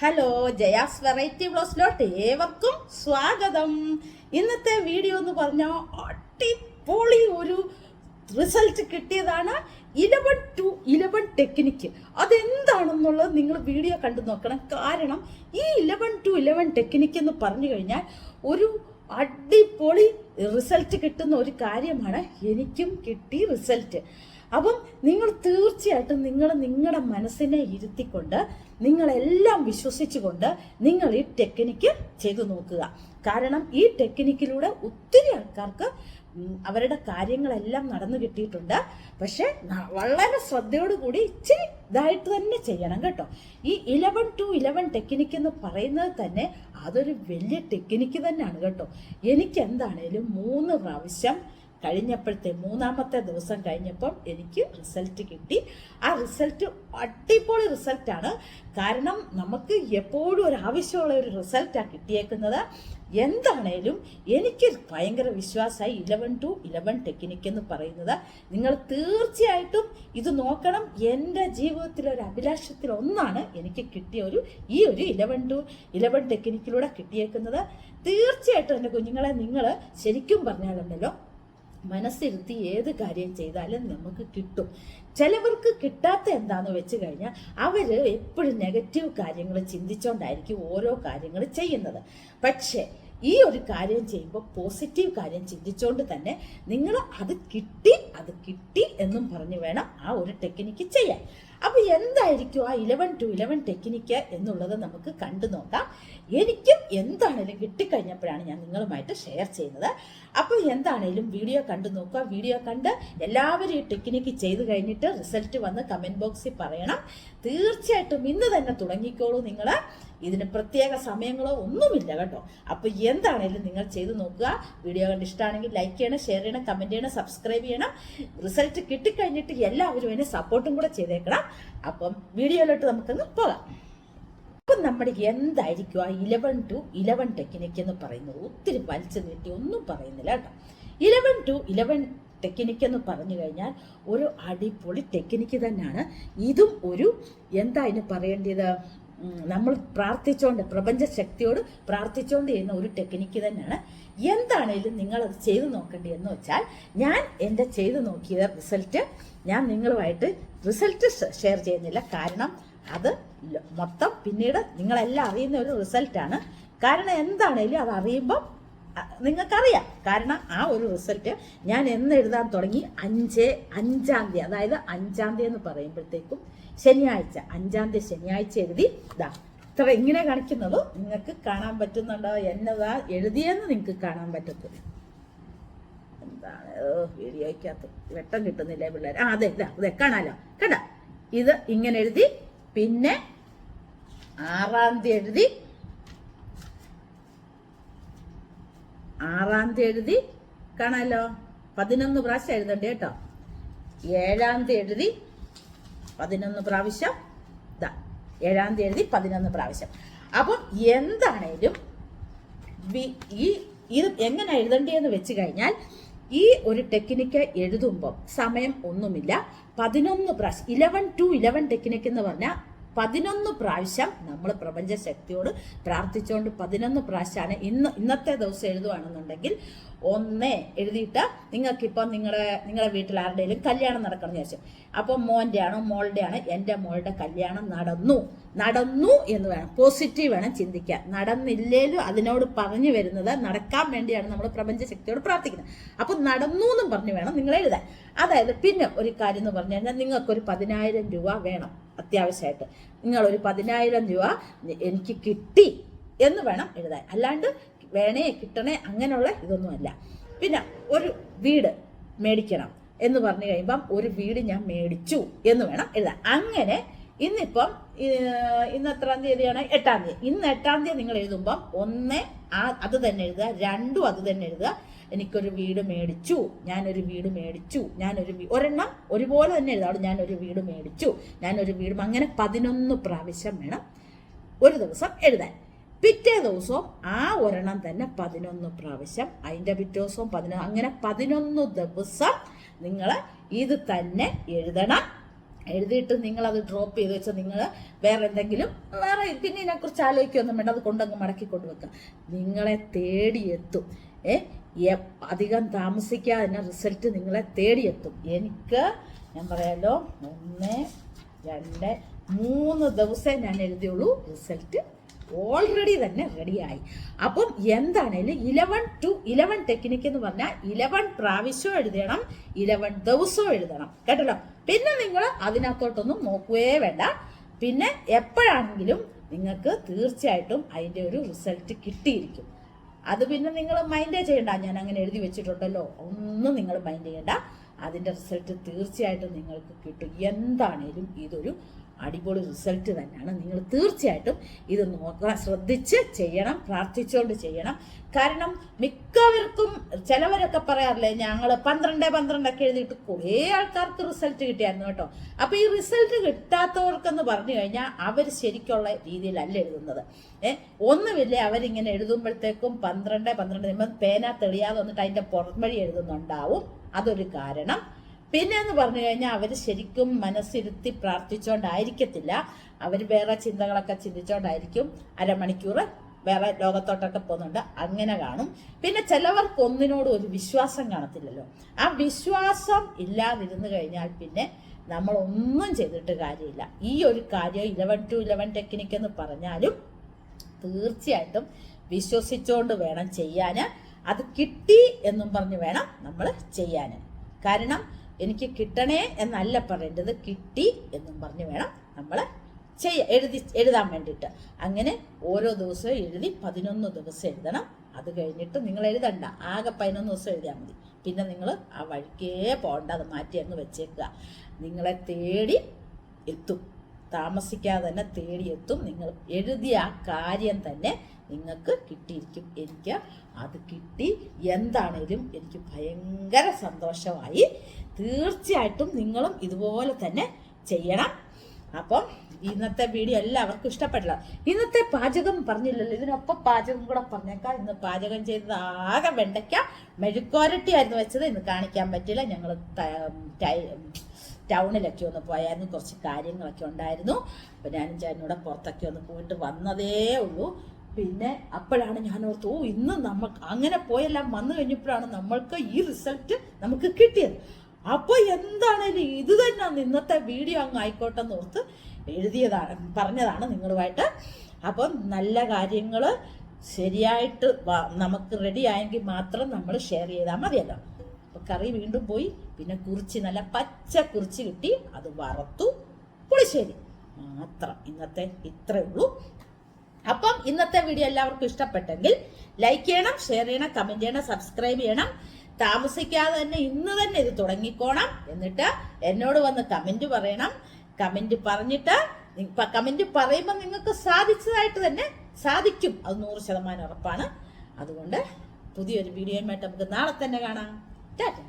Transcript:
Hello Jaya's variety ബ്ലോസിലോട്ട് ഏവർക്കും സ്വാഗതം. ഇന്നത്തെ വീഡിയോ എന്ന് പറഞ്ഞാൽ അടിപൊളി ഒരു റിസൾട്ട് കിട്ടിയതാണ് ഇലവൻ ടു ഇലവൻ ടെക്നിക്ക്. അതെന്താണെന്നുള്ളത് നിങ്ങൾ വീഡിയോ കണ്ടു നോക്കണം. കാരണം ഈ ഇലവൻ ടു ഇലവൻ ടെക്നിക്ക് എന്ന് പറഞ്ഞു കഴിഞ്ഞാൽ ഒരു അടിപൊളി റിസൾട്ട് കിട്ടുന്ന ഒരു കാര്യമാണ് എനിക്കും കിട്ടി റിസൾട്ട്. അപ്പം നിങ്ങൾ തീർച്ചയായിട്ടും നിങ്ങൾ നിങ്ങളുടെ മനസ്സിനെ ഇരുത്തിക്കൊണ്ട് നിങ്ങളെല്ലാം വിശ്വസിച്ചുകൊണ്ട് നിങ്ങൾ ഈ ടെക്നിക്ക് ചെയ്തു നോക്കുക. കാരണം ഈ ടെക്നിക്കിലൂടെ ഒത്തിരി ആൾക്കാർക്ക് അവരുടെ കാര്യങ്ങളെല്ലാം നടന്നു കിട്ടിയിട്ടുണ്ട്. പക്ഷെ വളരെ ശ്രദ്ധയോടുകൂടി ഇച്ചിരി ഇതായിട്ട് തന്നെ ചെയ്യണം കേട്ടോ. ഈ ഇലവൻ ടു ഇലവൻ ടെക്നിക്ക് എന്ന് പറയുന്നത് തന്നെ അതൊരു വലിയ ടെക്നിക്ക് തന്നെയാണ് കേട്ടോ. എനിക്ക് എന്താണേലും മൂന്ന് പ്രാവശ്യം കഴിഞ്ഞപ്പോഴത്തെ മൂന്നാമത്തെ ദിവസം കഴിഞ്ഞപ്പം എനിക്ക് റിസൾട്ട് കിട്ടി. ആ റിസൾട്ട് അടിപൊളി റിസൾട്ടാണ് കാരണം നമുക്ക് എപ്പോഴും ഒരു ആവശ്യമുള്ള ഒരു റിസൾട്ടാണ് കിട്ടിയേക്കുന്നത്. എന്താണേലും എനിക്ക് ഭയങ്കര വിശ്വാസമായി ഇലവൻ ടു ഇലവൻ ടെക്നിക്ക് എന്ന് പറയുന്നത്. നിങ്ങൾ തീർച്ചയായിട്ടും ഇത് നോക്കണം. എന്റെ ജീവിതത്തിലെ ഒരു അഭിലാഷത്തിൽ ഒന്നാണ് എനിക്ക് കിട്ടിയ ഒരു ഈ ഒരു ഇലവൻ ടു ഇലവൻ ടെക്നിക്കിലൂടെ കിട്ടിയേക്കുന്നത്. തീർച്ചയായിട്ടും എന്റെ കുഞ്ഞുങ്ങളെ നിങ്ങൾ ശരിക്കും പറഞ്ഞാലുണ്ടല്ലോ മനസ്സിരുത്തി ഏത് കാര്യം ചെയ്താലും നമുക്ക് കിട്ടും. ചിലവർക്ക് കിട്ടാത്ത എന്താണെന്ന് വെച്ച് കഴിഞ്ഞാൽ അവർ എപ്പോഴും നെഗറ്റീവ് കാര്യങ്ങൾ ചിന്തിച്ചുകൊണ്ടായിരിക്കും ഓരോ കാര്യങ്ങൾ ചെയ്യുന്നത്. പക്ഷേ ഈ ഒരു കാര്യം ചെയ്യുമ്പോൾ പോസിറ്റീവ് കാര്യം ചിന്തിച്ചുകൊണ്ട് തന്നെ നിങ്ങൾ അത് കിട്ടി അത് കിട്ടി എന്നും പറഞ്ഞു വേണം ആ ഒരു ടെക്നിക്ക് ചെയ്യാൻ. അപ്പോൾ എന്തായിരിക്കും ആ ഇലവൻ ടു ഇലവൻ ടെക്നിക്ക് എന്നുള്ളത് നമുക്ക് കണ്ടു നോക്കാം. എനിക്കും എന്താണേലും കിട്ടിക്കഴിഞ്ഞപ്പോഴാണ് ഞാൻ നിങ്ങളുമായിട്ട് ഷെയർ ചെയ്യുന്നത്. അപ്പോൾ എന്താണേലും വീഡിയോ കണ്ടു നോക്കുക. വീഡിയോ കണ്ട് എല്ലാവരും ഈ ടെക്നിക്ക് ചെയ്ത് കഴിഞ്ഞിട്ട് റിസൾട്ട് വന്ന് കമന്റ് ബോക്സിൽ പറയണം. തീർച്ചയായിട്ടും ഇന്ന് തന്നെ തുടങ്ങിക്കോളൂ നിങ്ങൾ ഇതിന് പ്രത്യേക സമയങ്ങളോ ഒന്നുമില്ല കേട്ടോ. അപ്പോൾ എന്താണേലും നിങ്ങൾ ചെയ്ത് നോക്കുക. വീഡിയോ കണ്ട് ഇഷ്ടമാണെങ്കിൽ ലൈക്ക് ചെയ്യണം ഷെയർ ചെയ്യണം കമന്റ് ചെയ്യണം സബ്സ്ക്രൈബ് ചെയ്യണം. റിസൾട്ട് കിട്ടിക്കഴിഞ്ഞിട്ട് എല്ലാവരും അതിനെ സപ്പോർട്ടും കൂടെ ചെയ്തേക്കണം. അപ്പം വീഡിയോയിലോട്ട് നമുക്കൊന്ന് പോകാം. അപ്പം നമ്മുടെ എന്തായിരിക്കും ആ ഇലവൻ ടു ഇലവൻ ടെക്നിക്ക് എന്ന് പറയുന്നത്? ഒത്തിരി വലിച്ചു നീട്ടി ഒന്നും പറയുന്നില്ല കേട്ടോ. ഇലവൻ ടു ഇലവൻ ടെക്നിക്ക് എന്ന് പറഞ്ഞു കഴിഞ്ഞാൽ ഒരു അടിപൊളി ടെക്നിക്ക് തന്നെയാണ്. ഇതും ഒരു എന്താ അതിന് പറയേണ്ടത്? നമ്മൾ പ്രാർത്ഥിച്ചുകൊണ്ട് പ്രപഞ്ച ശക്തിയോട് പ്രാർത്ഥിച്ചുകൊണ്ട് ചെയ്യുന്ന ഒരു ടെക്നിക്ക് തന്നെയാണ്. എന്താണേലും നിങ്ങൾ അത് ചെയ്തു നോക്കേണ്ടി എന്ന് വെച്ചാൽ ഞാൻ എന്റെ ചെയ്തു നോക്കിയ റിസൾട്ട് ഞാൻ നിങ്ങളുമായിട്ട് റിസൾട്ട് ഷെയർ ചെയ്യുന്നില്ല. കാരണം അത് മൊത്തം പിന്നീട് നിങ്ങളെല്ലാം അറിയുന്ന ഒരു റിസൾട്ടാണ് കാരണം എന്താണേലും അത് അറിയുമ്പം നിങ്ങൾക്കറിയാം. കാരണം ആ ഒരു റിസൾട്ട് ഞാൻ എന്ന് എഴുതാൻ തുടങ്ങി അഞ്ച് അഞ്ചാം തീയതി അതായത് അഞ്ചാം തീയതി എന്ന് പറയുമ്പോഴത്തേക്കും ശനിയാഴ്ച അഞ്ചാം തീയതി ശനിയാഴ്ച എഴുതി ഇതാ. ഇത്ര ഇങ്ങനെ കാണിക്കുന്നത് നിങ്ങൾക്ക് കാണാൻ പറ്റുന്നുണ്ടോ എന്നതാ എഴുതിയെന്ന് നിങ്ങൾക്ക് കാണാൻ പറ്റത്തില്ല എന്താണ്? വീഡിയോയ്ക്കകത്ത് വെട്ടം കിട്ടുന്നില്ലേ പിള്ളേർ ആ അതെ ഇതാ അതെ കാണാലോ. കണ്ട? ഇത് ഇങ്ങനെ എഴുതി പിന്നെ ആറാം തീയതി എഴുതി ആറാം തീയതി കാണാലോ? പതിനൊന്ന് പ്രാവശ്യം എഴുതണ്ട കേട്ടോ. ഏഴാം തീയതി പതിനൊന്ന് പ്രാവശ്യം. ഇതാ ഏഴാം തീയതി പതിനൊന്ന് പ്രാവശ്യം. അപ്പം എന്താണേലും ഈ ഇത് എങ്ങനെ എഴുതണ്ടേന്ന് വെച്ച് കഴിഞ്ഞാൽ ഈ ഒരു ടെക്നിക്ക് എഴുതുമ്പോൾ സമയം ഒന്നുമില്ല. പതിനൊന്ന് പ്രാവശ്യം ഇലവൻ ടു ഇലവൻ ടെക്നിക്ക് എന്ന് പറഞ്ഞാൽ പതിനൊന്ന് പ്രാവശ്യം നമ്മൾ പ്രപഞ്ച ശക്തിയോട് പ്രാർത്ഥിച്ചുകൊണ്ട് പതിനൊന്ന് പ്രാവശ്യമാണ് ഇന്ന് ഇന്നത്തെ ദിവസം എഴുതുകയാണെന്നുണ്ടെങ്കിൽ ഒന്ന് എഴുതിയിട്ട് നിങ്ങൾക്കിപ്പോൾ നിങ്ങളുടെ നിങ്ങളുടെ വീട്ടിൽ ആരുടെയും കല്യാണം നടക്കണം എന്ന് ചോദിച്ചു അപ്പം മോന്റെ ആണോ മോളുടെ ആണ് എന്റെ മോളുടെ കല്യാണം നടന്നു നടന്നു എന്ന് വേണം പോസിറ്റീവ് വേണം ചിന്തിക്കാൻ. നടന്നില്ലേലും അതിനോട് പറഞ്ഞു വരുന്നത് നടക്കാൻ വേണ്ടിയാണ് നമ്മൾ പ്രപഞ്ച ശക്തിയോട് പ്രാർത്ഥിക്കുന്നത്. അപ്പം നടന്നു എന്നും പറഞ്ഞു വേണം നിങ്ങൾ എഴുതാൻ അതായത് പിന്നെ ഒരു കാര്യം എന്ന് പറഞ്ഞു കഴിഞ്ഞാൽ നിങ്ങൾക്കൊരു പതിനായിരം രൂപ വേണം. അത്യാവശ്യമായിട്ട്. നിങ്ങളൊരു പതിനായിരം രൂപ എനിക്ക് കിട്ടി എന്ന് വേണം എഴുതാൻ. അല്ലാണ്ട് വേണേ കിട്ടണേ അങ്ങനെയുള്ള ഇതൊന്നുമല്ല. പിന്നെ ഒരു വീട് മേടിക്കണം എന്ന് പറഞ്ഞു കഴിയുമ്പം ഒരു വീട് ഞാൻ മേടിച്ചു എന്ന് വേണം എഴുതാൻ. അങ്ങനെ ഇന്നിപ്പം ഇന്ന് എത്രാം തീയതിയാണ്? എട്ടാം തീയതി. ഇന്ന് എട്ടാം തീയതി നിങ്ങൾ എഴുതുമ്പം ഒന്ന് ആ അത് തന്നെ എഴുതുക രണ്ടും അത് തന്നെ എഴുതുക. എനിക്കൊരു വീട് മേടിച്ചു ഞാനൊരു വീട് മേടിച്ചു ഞാനൊരു ഒരെണ്ണം ഒരുപോലെ തന്നെ എഴുതാവും ഞാനൊരു വീട് മേടിച്ചു ഞാനൊരു വീട് അങ്ങനെ പതിനൊന്ന് പ്രാവശ്യം വേണം ഒരു ദിവസം എഴുതാൻ. പിറ്റേ ദിവസവും ആ ഒരെണ്ണം തന്നെ പതിനൊന്ന് പ്രാവശ്യം അതിന്റെ പിറ്റേ ദിവസവും പതിനൊന്ന് അങ്ങനെ പതിനൊന്ന് ദിവസം നിങ്ങൾ ഇത് തന്നെ എഴുതണം. എഴുതിയിട്ട് അത് ഡ്രോപ്പ് ചെയ്ത് വെച്ചാൽ നിങ്ങൾ വേറെ എന്തെങ്കിലും വേറെ പിന്നെ ഇതിനെക്കുറിച്ച് ആലോചിക്കൊന്നും വേണ്ട. അത് കൊണ്ടങ്ങ് മടക്കി കൊണ്ടുവെക്കാം നിങ്ങളെ തേടിയെത്തും. ഏ? അധികം താമസിക്കാതെ തന്നെ റിസൾട്ട് നിങ്ങളെ തേടിയെത്തും. എനിക്ക് ഞാൻ പറയാലോ ഒന്ന് രണ്ട് മൂന്ന് ദിവസമേ ഞാൻ എഴുതിയുള്ളൂ. റിസൾട്ട് ഓൾറെഡി തന്നെ റെഡിയായി അപ്പം എന്താണേലും ഇലവൻ ടു ഇലവൻ ടെക്നിക്ക് എന്ന് പറഞ്ഞാൽ ഇലവൻ പ്രാവശ്യവും എഴുതണം ഇലവൻ ദിവസവും എഴുതണം. കേട്ടല്ലോ? പിന്നെ നിങ്ങൾ അതിനകത്തോട്ടൊന്നും നോക്കുകയേ വേണ്ട. പിന്നെ എപ്പോഴാണെങ്കിലും നിങ്ങൾക്ക് തീർച്ചയായിട്ടും അതിന്റെ ഒരു റിസൾട്ട് കിട്ടിയിരിക്കും. അത് പിന്നെ നിങ്ങൾ മൈൻഡ് ചെയ്യണ്ട. ഞാൻ അങ്ങനെ എഴുതി വെച്ചിട്ടുണ്ടല്ലോ. ഒന്നും നിങ്ങൾ മൈൻഡ് ചെയ്യണ്ട. അതിന്റെ റിസൾട്ട് തീർച്ചയായിട്ടും നിങ്ങൾക്ക് കിട്ടും. എന്താണേലും ഇതൊരു അടിപൊളി റിസൾട്ട് തന്നെയാണ്. നിങ്ങൾ തീർച്ചയായിട്ടും ഇത് നോക്കുക. ശ്രദ്ധിച്ച് ചെയ്യണം പ്രാർത്ഥിച്ചുകൊണ്ട് ചെയ്യണം. കാരണം മിക്കവർക്കും ചിലവരൊക്കെ പറയാറില്ലേ ഞങ്ങൾ പന്ത്രണ്ട് പന്ത്രണ്ടൊക്കെ എഴുതിയിട്ട് കുറേ ആൾക്കാർക്ക് റിസൾട്ട് കിട്ടിയായിരുന്നു കേട്ടോ. അപ്പോൾ ഈ റിസൾട്ട് കിട്ടാത്തവർക്കെന്ന് പറഞ്ഞു കഴിഞ്ഞാൽ അവർ ശരിക്കുള്ള രീതിയിലല്ല എഴുതുന്നത്. ഏ ഒന്നുമില്ല അവരിങ്ങനെ എഴുതുമ്പോഴത്തേക്കും പന്ത്രണ്ട് പന്ത്രണ്ട് പേന തെളിയാതെ വന്നിട്ട് അതിന്റെ പുറം വഴി എഴുതുന്നുണ്ടാവും. അതൊരു കാരണം. പിന്നെ എന്ന് പറഞ്ഞു കഴിഞ്ഞാൽ അവർ ശരിക്കും മനസ്സിരുത്തി പ്രാർത്ഥിച്ചുകൊണ്ടായിരിക്കത്തില്ല അവർ വേറെ ചിന്തകളൊക്കെ ചിന്തിച്ചുകൊണ്ടായിരിക്കും അരമണിക്കൂർ വേറെ ലോകത്തോട്ടൊക്കെ പോകുന്നുണ്ട്. അങ്ങനെ കാണും. പിന്നെ ചിലവർക്ക് ഒന്നിനോടും ഒരു വിശ്വാസം കാണത്തില്ലല്ലോ. ആ വിശ്വാസം ഇല്ലാതിരുന്നു കഴിഞ്ഞാൽ പിന്നെ നമ്മൾ ഒന്നും ചെയ്തിട്ട് കാര്യമില്ല. ഈ ഒരു കാര്യം ഇലവൻ ടു ഇലവൻ ടെക്നിക്ക് എന്ന് പറഞ്ഞാലും തീർച്ചയായിട്ടും വിശ്വസിച്ചുകൊണ്ട് വേണം ചെയ്യാൻ അത് കിട്ടി എന്നും പറഞ്ഞ് വേണം നമ്മൾ ചെയ്യാൻ കാരണം എനിക്ക് കിട്ടണേ എന്നല്ല പറയേണ്ടത്. കിട്ടി എന്നും പറഞ്ഞു വേണം നമ്മൾ ചെയ്യ എഴുതി എഴുതാൻ വേണ്ടിയിട്ട്. അങ്ങനെ ഓരോ ദിവസവും എഴുതി പതിനൊന്ന് ദിവസം എഴുതണം. അത് കഴിഞ്ഞിട്ട് നിങ്ങൾ എഴുതണ്ട. ആകെ പതിനൊന്ന് ദിവസം എഴുതിയാൽ മതി. പിന്നെ നിങ്ങൾ ആ വഴിക്കേ പോകണ്ട. അത് മാറ്റി അങ്ങ് വെച്ചേക്കുക. നിങ്ങളെ തേടി എത്തും. താമസിക്കാതെ തന്നെ തേടിയെത്തും നിങ്ങൾ എഴുതിയ ആ കാര്യം തന്നെ നിങ്ങൾക്ക് കിട്ടിയിരിക്കും. എനിക്ക് അത് കിട്ടി. എന്താണേലും എനിക്ക് ഭയങ്കര സന്തോഷമായി. തീർച്ചയായിട്ടും നിങ്ങളും ഇതുപോലെ തന്നെ ചെയ്യണം. അപ്പം ഇന്നത്തെ വീഡിയോ എല്ലാവർക്കും ഇഷ്ടപ്പെടില്ല ഇന്നത്തെ പാചകം പറഞ്ഞില്ലല്ലോ. ഇതിനൊപ്പം പാചകം കൂടെ പറഞ്ഞേക്കാം. ഇന്ന് പാചകം ചെയ്തത് ആകെ വെണ്ടയ്ക്ക മെഴുക്കോരട്ടി ആയിരുന്നു വെച്ചത്. ഇന്ന് കാണിക്കാൻ പറ്റില്ല ഞങ്ങൾ ടൗണിലൊക്കെ ഒന്ന് പോയായിരുന്നു. കുറച്ച് കാര്യങ്ങളൊക്കെ ഉണ്ടായിരുന്നു. അപ്പം ഞാനും ചേട്ടനൂടെ പുറത്തൊക്കെ ഒന്ന് പോയിട്ട് വന്നതേ ഉള്ളൂ. പിന്നെ അപ്പോഴാണ് ഞാൻ ഓർത്ത് ഓ ഇന്ന് നമുക്ക് അങ്ങനെ പോയെല്ലാം വന്നു കഴിഞ്ഞപ്പോഴാണ് നമ്മൾക്ക് ഈ റിസൾട്ട് നമുക്ക് കിട്ടിയത്. അപ്പോൾ എന്താണേലും ഇത് തന്നെ ഇന്നത്തെ വീഡിയോ അങ്ങ് ആയിക്കോട്ടെ എന്ന് ഓർത്ത് എഴുതിയതാണ് പറഞ്ഞതാണ് നിങ്ങളുമായിട്ട്. അപ്പം നല്ല കാര്യങ്ങൾ ശരിയായിട്ട് നമുക്ക് റെഡി ആയെങ്കിൽ മാത്രം നമ്മൾ ഷെയർ ചെയ്താൽ മതിയല്ലോ. അപ്പൊ കറി വീണ്ടും പോയി പിന്നെ കുറിച്ച് നല്ല പച്ച കുറിച്ച് കിട്ടി അത് വറുത്തു പുളിശ്ശേരി. മാത്രം ഇന്നത്തെ ഇത്രയേ ഉള്ളൂ. അപ്പം ഇന്നത്തെ വീഡിയോ എല്ലാവർക്കും ഇഷ്ടപ്പെട്ടെങ്കിൽ ലൈക്ക് ചെയ്യണം ഷെയർ ചെയ്യണം കമന്റ് ചെയ്യണം സബ്സ്ക്രൈബ് ചെയ്യണം. താമസിക്കാതെ തന്നെ ഇന്ന് തന്നെ ഇത് തുടങ്ങിക്കോണം. എന്നിട്ട് എന്നോട് വന്ന് കമന്റ് പറയണം. കമന്റ് പറഞ്ഞിട്ട് കമന്റ് പറയുമ്പോൾ നിങ്ങൾക്ക് സാധിച്ചതായിട്ട് തന്നെ സാധിക്കും. അത് നൂറ് ശതമാനം ഉറപ്പാണ്. അതുകൊണ്ട് പുതിയൊരു വീഡിയോയുമായിട്ട് നമുക്ക് നാളെ തന്നെ കാണാം. ടാറ്റ.